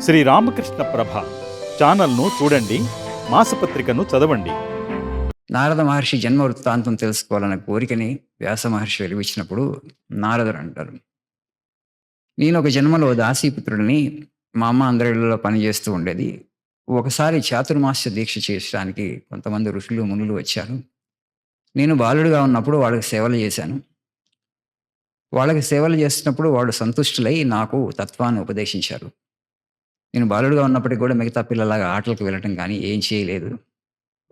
శ్రీ రామకృష్ణ ప్రభ ఛానల్ను చూడండి మాసపత్రికను చదవండి. నారద మహర్షి జన్మ వృత్తాంతం తెలుసుకోవాలన్న కోరికని వ్యాస మహర్షి వెలిగించినప్పుడు నారదుడు అంటారు. నేను ఒక జన్మలో దాసీపుత్రుడిని మా అమ్మ అందరిలో పనిచేస్తూ ఉండేది. ఒకసారి చాతుర్మాస్య దీక్ష చేయడానికి కొంతమంది ఋషులు మునులు వచ్చారు. నేను బాలుడిగా ఉన్నప్పుడు వాళ్ళకి సేవలు చేశాను. వాళ్ళకి సేవలు చేస్తున్నప్పుడు వాళ్ళు సంతుష్టులై నాకు తత్వాన్ని ఉపదేశించారు. నేను బాలుడిగా ఉన్నప్పటికీ కూడా మిగతా పిల్లలాగా ఆటలకు వెళ్ళటం కానీ ఏం చేయలేదు.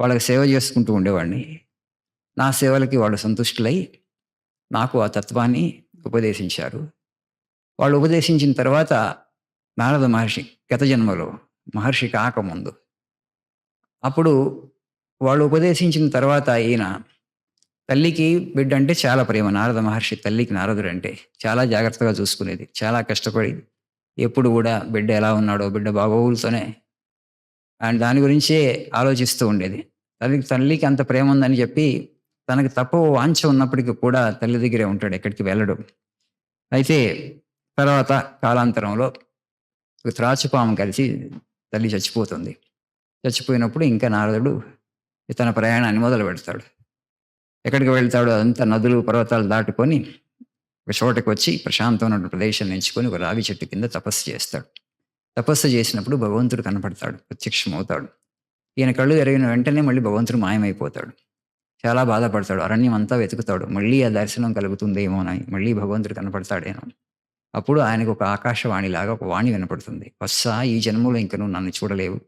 వాళ్ళకి సేవ చేసుకుంటూ ఉండేవాడిని. నా సేవలకి వాళ్ళు సంతుష్టులై నాకు ఆ తత్వాన్ని ఉపదేశించారు. వాళ్ళు ఉపదేశించిన తర్వాత నారద మహర్షి గత జన్మలో మహర్షి కాకముందు అప్పుడు వాళ్ళు ఉపదేశించిన తర్వాత ఈయన తల్లికి బిడ్డ అంటే చాలా ప్రేమ. నారద మహర్షి తల్లికి నారదుడు అంటే చాలా జాగ్రత్తగా చూసుకునేది. చాలా కష్టపడి ఎప్పుడు కూడా బిడ్డ ఎలా ఉన్నాడో బిడ్డ బాగోగులతోనే అండ్ దాని గురించే ఆలోచిస్తూ ఉండేది. తల్లికి తల్లికి అంత ప్రేమ ఉందని చెప్పి తనకు తప్పు వాంఛ ఉన్నప్పటికీ కూడా తల్లి దగ్గరే ఉంటాడు ఎక్కడికి వెళ్ళడు. అయితే తర్వాత కాలాంతరంలో ఒక త్రాచుపాము కలిసి తల్లి చచ్చిపోతుంది. చచ్చిపోయినప్పుడు ఇంకా నారదుడు తన ప్రయాణాన్ని మొదలు పెడతాడు ఎక్కడికి వెళ్తాడు అదంతా నదులు పర్వతాలు దాటుకొని ఒక చోటకు వచ్చి ప్రశాంతమైన ప్రదేశం ఎంచుకొని ఒక రావి చెట్టు కింద తపస్సు చేస్తాడు. తపస్సు చేసినప్పుడు భగవంతుడు కనపడతాడు ప్రత్యక్షమవుతాడు. ఈయన కళ్ళు ఎరిగిన వెంటనే మళ్ళీ భగవంతుడు మాయమైపోతాడు. చాలా బాధపడతాడు అరణ్యం అంతా వెతుకుతాడు. మళ్ళీ ఆ దర్శనం కలుగుతుందేమోనని మళ్ళీ భగవంతుడు కనపడతాడేమో. అప్పుడు ఆయనకు ఒక ఆకాశవాణి లాగా ఒక వాణి వినపడుతుంది. వస్సా ఈ జన్మలో ఇంక నువ్వు నన్ను చూడలేవు.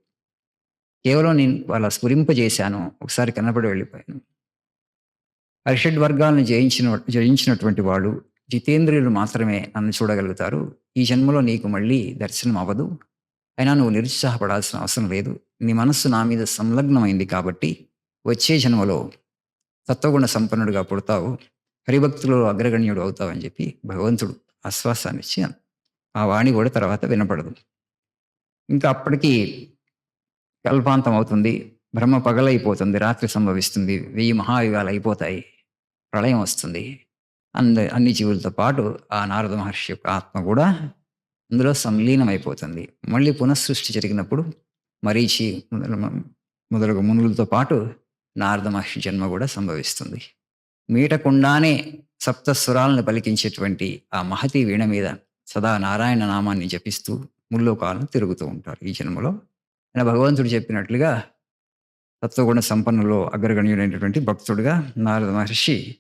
కేవలం నేను వాళ్ళ స్ఫురింపజేశాను ఒకసారి కనపడి వెళ్ళిపోయాను. అరిషడ్ వర్గాలను జయించిన జయించినటువంటి వాడు జితేంద్రియులు మాత్రమే నన్ను చూడగలుగుతారు. ఈ జన్మలో నీకు మళ్ళీ దర్శనం అవ్వదు. అయినా నువ్వు నిరుత్సాహపడాల్సిన అవసరం లేదు. నీ మనస్సు నా మీద సంలగ్నమైంది కాబట్టి వచ్చే జన్మలో తత్వగుణ సంపన్నుడిగా పుడతావు. హరిభక్తులు అగ్రగణ్యుడు అవుతావు అని చెప్పి భగవంతుడు ఆశ్వాసాన్ని ఇచ్చి ఆ వాణి కూడా తర్వాత వినపడదు. ఇంకా అప్పటికి కల్పాంతం అవుతుంది. బ్రహ్మ పగలైపోతుంది. రాత్రి సంభవిస్తుంది. వెయ్యి మహాయుగాలు అయిపోతాయి. ప్రళయం వస్తుంది. అంద అన్ని జీవులతో పాటు ఆ నారద మహర్షి యొక్క ఆత్మ కూడా అందులో సంలీనమైపోతుంది. మళ్ళీ పునఃసృష్టి జరిగినప్పుడు మరీచి మొదలగు మునులతో పాటు నారద మహర్షి జన్మ కూడా సంభవిస్తుంది. మీటకుండానే సప్తస్వరాలను పలికించేటువంటి ఆ మహతి వీణ మీద సదా నారాయణ నామాన్ని జపిస్తూ ముల్లోకాలను తిరుగుతూ ఉంటారు ఈ జన్మలో. ఆయన భగవంతుడు చెప్పినట్లుగా తత్వగుణ సంపన్నులో అగ్రగణ్యుడైనటువంటి భక్తుడుగా నారద మహర్షి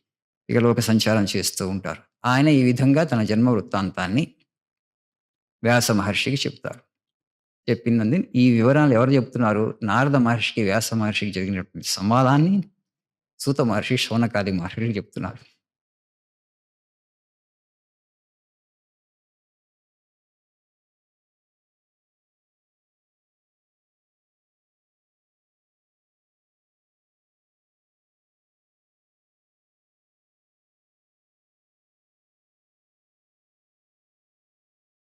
ఇక లోక సంచారం చేస్తూ ఉంటారు. ఆయన ఈ విధంగా తన జన్మ వృత్తాంతాన్ని వ్యాస మహర్షికి చెప్తారు. చెప్పినందు ఈ వివరాలు ఎవరు చెప్తున్నారు? నారద మహర్షికి వ్యాస మహర్షికి జరిగినటువంటి సంవాదాన్ని సూత మహర్షి శౌనకాది మహర్షికి చెప్తున్నారు.